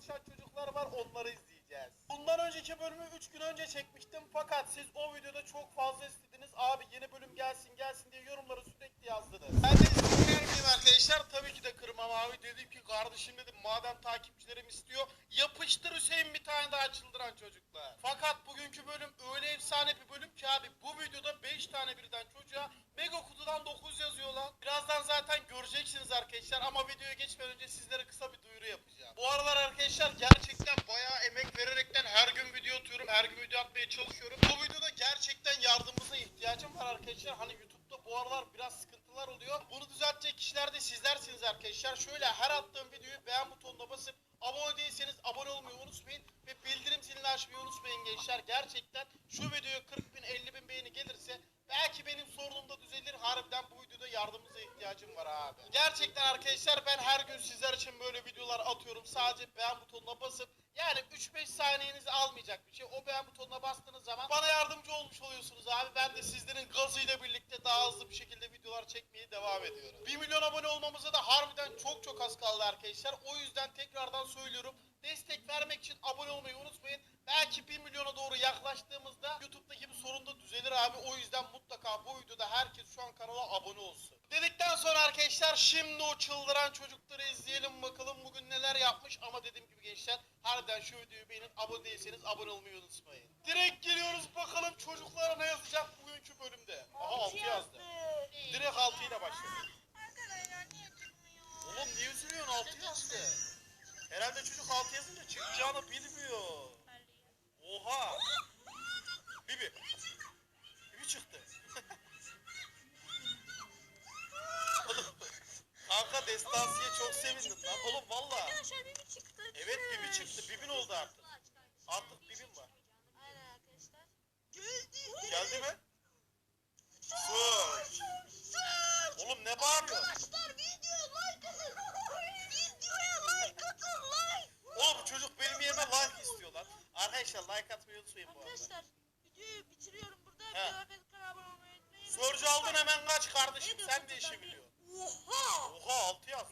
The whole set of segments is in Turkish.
çalışan çocuklar var onları izleyeceğiz. Bundan önceki bölümü 3 gün önce çekmiştim fakat siz o videoda çok fazla istediniz. Abi yeni bölüm gelsin gelsin diye yorumları sürekli yazdınız. Ben de izin vermeyeyim arkadaşlar. Tabii ki de kırmam abi. Dedim ki kardeşim dedim madem takipçilerim istiyor yapıştır Hüseyin bir tane daha çıldıran çocuklar. Fakat bugünkü bölüm öyle efsane bir bölüm ki abi bu videoda 5 tane birden çocuğa Mega kutudan 9 yazıyor lan. Birazdan zaten göreceksiniz arkadaşlar ama videoya geçmeden önce sizlere kısa bir duyuru yapacağım. Bu aralar arkadaşlar gerçekten bayağı emek vererekten her gün video atıyorum. Her gün video atmaya çalışıyorum. Bu videoda gerçekten yardımınıza ihtiyacım var arkadaşlar. Hani YouTube'da bu aralar biraz sıkıntılar oluyor. Bunu düzeltecek kişiler de sizlersiniz arkadaşlar. Şöyle her attığım videoyu beğen butonuna basıp abone değilseniz abone olmayı unutmayın. Ve bildirim zilini açmayı unutmayın gençler. Gerçekten şu videoya 40 bin 50 bin beğeni gelirse belki benim sorunum da düzelir. Harbiden bu videoda yardımınıza ihtiyacım var abi. Gerçekten arkadaşlar ben her gün böyle videolar atıyorum. Sadece beğen butonuna basıp yani 3-5 saniyenizi almayacak bir şey. O beğen butonuna bastığınız zaman bana yardımcı olmuş oluyorsunuz abi. Ben de sizlerin gazıyla birlikte daha hızlı bir şekilde videolar çekmeye devam ediyorum. 1 milyon abone olmamıza da harbiden çok çok az kaldı arkadaşlar. O yüzden tekrardan söylüyorum. Destek vermek için abone olmayı unutmayın. Belki 1 milyona doğru yaklaştığımızda YouTube'daki bir sorun da düzelir abi. O yüzden mutlaka bu videoda herkes şu an kanala abone olsun. Dedikten sonra arkadaşlar şimdi o çıldıran çocukları izleyelim bakalım bugün neler yapmış. Ama dediğim gibi gençler harbiden şu videoyu beğenin abone değilseniz abone olmayı unutmayın. Direkt geliyoruz bakalım çocuklara ne yazacak bugünkü bölümde. Aha 6 yazdı. Direkt 6 ile başladı. Arkadaşlar niye çıkmıyor? Oğlum niye üzülüyorsun 6 yazdı. Herhalde çocuk 6 yazınca çıkacağını bilmiyor. Oha. Bibi. Bibi çıktı. Oğlum, Kanka destansiye çok sevindim lan. Oğlum valla. Arkadaşlar Bibi çıktı. Çıktı. Bibin oldu artık. Artık Bibin var. Aynen arkadaşlar. Geldi mi? Sus. Oğlum ne bağırıyor? Arkadaşlar video like atın. Videoya like atın like. Oğlum çocuk benim yerime like istiyor lan. Arkadaşlar like atmayı unutmayın bu arada. Arkadaşlar videoyu bitiriyorum burada. Videoya abone olmayı unutmayın. Sorcu aldın hemen kaç kardeşim sen de işi buradan? biliyor. Oha. Oha 6 yaz.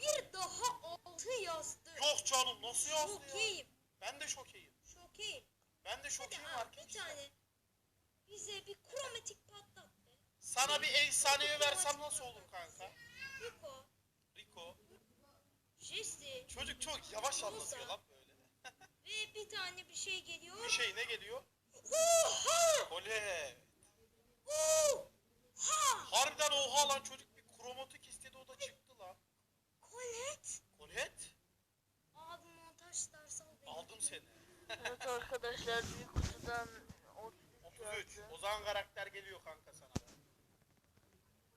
Canım nasıl yazdı ya? Şokeyim. Ben de şokeyim. Şokeyim. Ben de Hadi şokeyim abi bir arkadaşlar. tane. Bize bir kromatik patlat be. Sana bir efsanevi versem nasıl olur kanka? Rico. Rico. Jesse. Çocuk çok yavaş anlatıyor lan böyle. Ve bir tane bir şey geliyor. Bir şey ne geliyor? Oha! Oley. Oha! Harbiden oha lan çocuk bir kromatik istedi o da çıktı lan. Kolet. Kolet. Abi montaj dersi Aldım seni. Evet arkadaşlar büyük kutudan 33 33. yazdı. O zaman karakter geliyor kanka sana.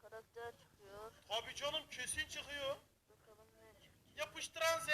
Karakter çıkıyor. Tabii canım kesin çıkıyor. Bakalım ne çıkacak. Yapıştıran Z.